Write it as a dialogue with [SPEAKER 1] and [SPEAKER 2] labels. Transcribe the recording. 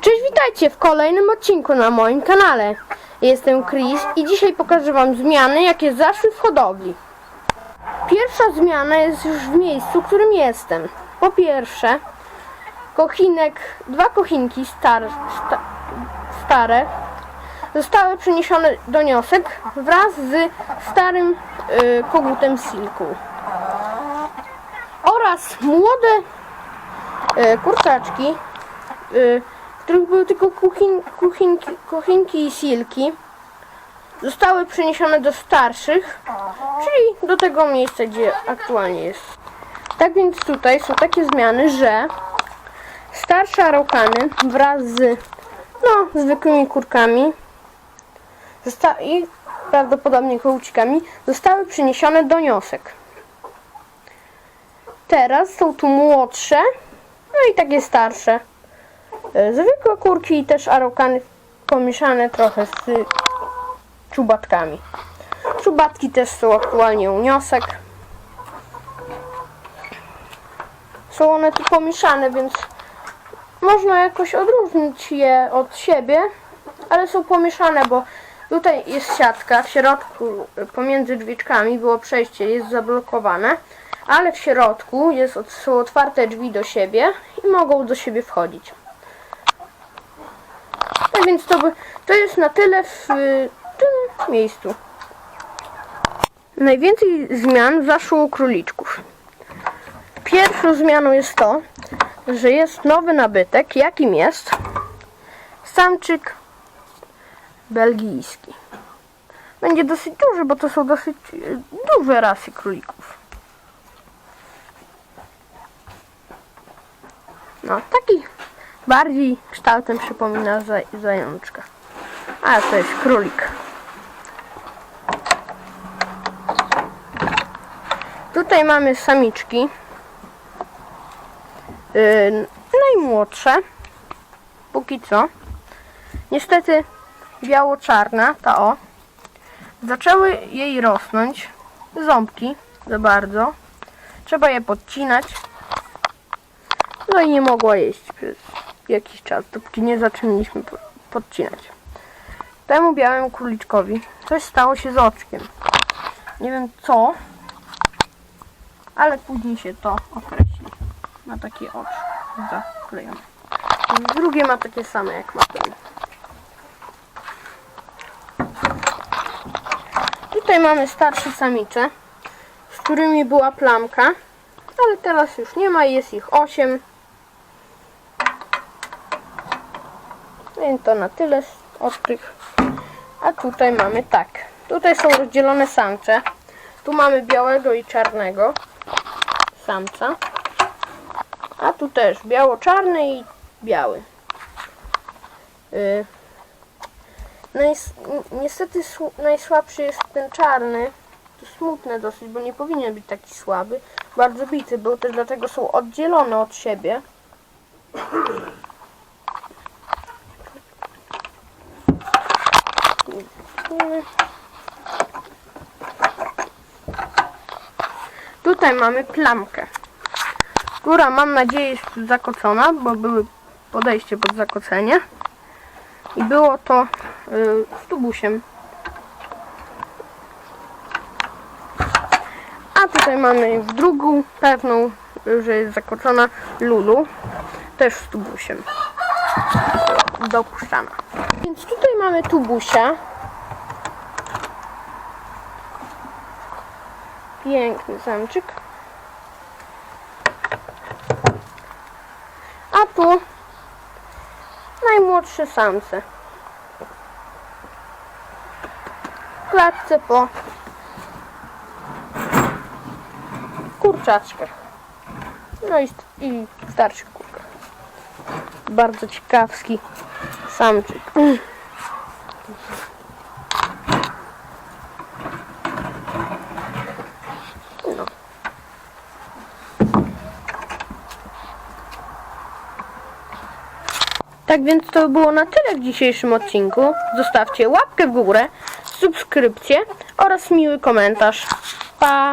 [SPEAKER 1] Cześć, witajcie w kolejnym odcinku na moim kanale. Jestem Chris i dzisiaj pokażę Wam zmiany, jakie zaszły w hodowli. Pierwsza zmiana jest już w miejscu, w którym jestem. Po pierwsze, kochinek, dwa kochinki star, sta, stare zostały przeniesione do niosek wraz z starym y, kogutem silku. Oraz młode y, kurczaczki y, których były tylko kuchin, kuchinki, kuchinki i silki, zostały przeniesione do starszych, czyli do tego miejsca, gdzie aktualnie jest. Tak więc tutaj są takie zmiany, że starsze araukany wraz z no, zwykłymi kurkami i prawdopodobnie kołcikami zostały przeniesione do niosek. Teraz są tu młodsze, no i takie starsze. E, Zwykłe kurki i też arokany pomieszane trochę z czubatkami. Czubatki też są aktualnie u niosek. Są one tu pomieszane, więc można jakoś odróżnić je od siebie, ale są pomieszane, bo tutaj jest siatka, w środku e, pomiędzy drzwiczkami było przejście, jest zablokowane, ale w środku jest, są otwarte drzwi do siebie i mogą do siebie wchodzić. Więc to, to jest na tyle w y, tym miejscu. Najwięcej zmian zaszło u króliczków. Pierwszą zmianą jest to, że jest nowy nabytek, jakim jest samczyk belgijski. Będzie dosyć duży, bo to są dosyć y, duże rasy królików. No, taki bardziej kształtem przypomina za, zajączka. A to jest królik. Tutaj mamy samiczki. Yy, najmłodsze. Póki co. Niestety biało-czarna, ta o. Zaczęły jej rosnąć ząbki za bardzo. Trzeba je podcinać. No i nie mogła jeść przez jakiś czas, dopóki nie zaczęliśmy po- podcinać. Temu białemu króliczkowi coś stało się z oczkiem. Nie wiem co, ale później się to określi. Ma takie oczy zaklejone. Drugie ma takie same jak ma ten. Tutaj mamy starsze samice, z którymi była plamka, ale teraz już nie ma, jest ich 8. Więc to na tyle od tych. A tutaj mamy tak. Tutaj są rozdzielone samce. Tu mamy białego i czarnego samca. A tu też biało-czarny i biały. Ni- niestety sł- najsłabszy jest ten czarny. To smutne dosyć, bo nie powinien być taki słaby. Bardzo bity był, też dlatego są oddzielone od siebie. Tutaj mamy plamkę, która mam nadzieję jest zakocona, bo były podejście pod zakocenie. I było to y, z tubusiem. A tutaj mamy w drugą pewną, że jest zakocona Lulu, też z tubusiem. Dopuszczana. Więc tutaj mamy tubusia. Piękny zamczyk. A tu najmłodsze samce. W klatce po kurczaczkach. No i, i starszych kurkach. Bardzo ciekawski samczyk. Tak więc to było na tyle w dzisiejszym odcinku. Zostawcie łapkę w górę, subskrypcję oraz miły komentarz. Pa!